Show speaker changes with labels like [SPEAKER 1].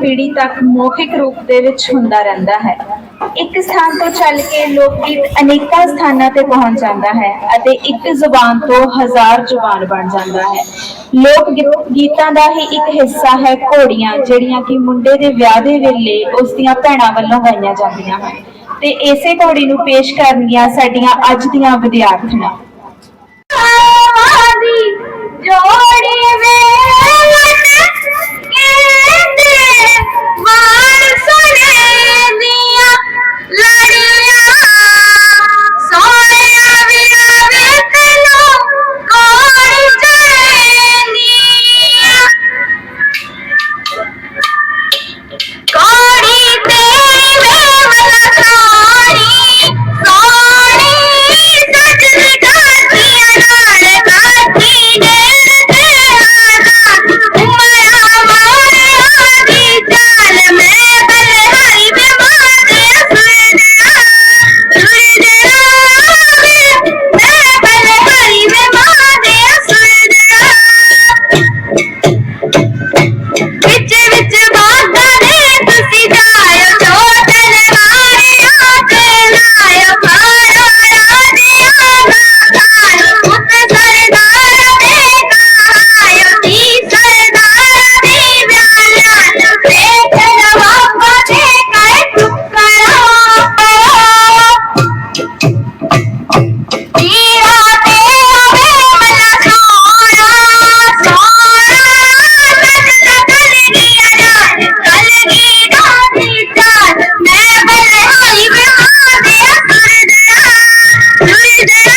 [SPEAKER 1] ਪੀੜ੍ਹੀ ਤੱਕ ਮੌਖਿਕ ਰੂਪ ਦੇ ਵਿੱਚ ਹੁੰਦਾ ਰਹਿੰਦਾ ਹੈ। ਇੱਕ ਸਥਾਨ ਤੋਂ ਚੱਲ ਕੇ ਲੋਕ ਗੀਤ ਅਨੇਕਾਂ ਸਥਾਨਾਂ ਤੇ ਪਹੁੰਚ ਜਾਂਦਾ ਹੈ ਅਤੇ ਇੱਕ ਜ਼ੁਬਾਨ ਤੋਂ ਹਜ਼ਾਰ ਜ਼ੁਬਾਨ ਬਣ ਜਾਂਦਾ ਹੈ। ਲੋਕ ਗੀਤਾਂ ਦਾ ਹੀ ਇੱਕ ਹਿੱਸਾ ਹੈ ਘੋੜੀਆਂ, ਜਿਹੜੀਆਂ ਕਿ ਮੁੰਡੇ ਦੇ ਵਿਆਹ ਦੇ ਵੇਲੇ ਉਸ ਦੀਆਂ ਭੈਣਾਂ ਵੱਲੋਂ ਗਾਈਆਂ ਜਾਂਦੀਆਂ ਹਨ। ਤੇ ਇਸੇ ਘੋੜੀ ਨੂੰ ਪੇਸ਼ ਕਰਨਗੀਆਂ ਸਾਡੀਆਂ ਅੱਜ ਦੀਆਂ ਵਿਦਿਆਰਥਣਾਂ। Read it!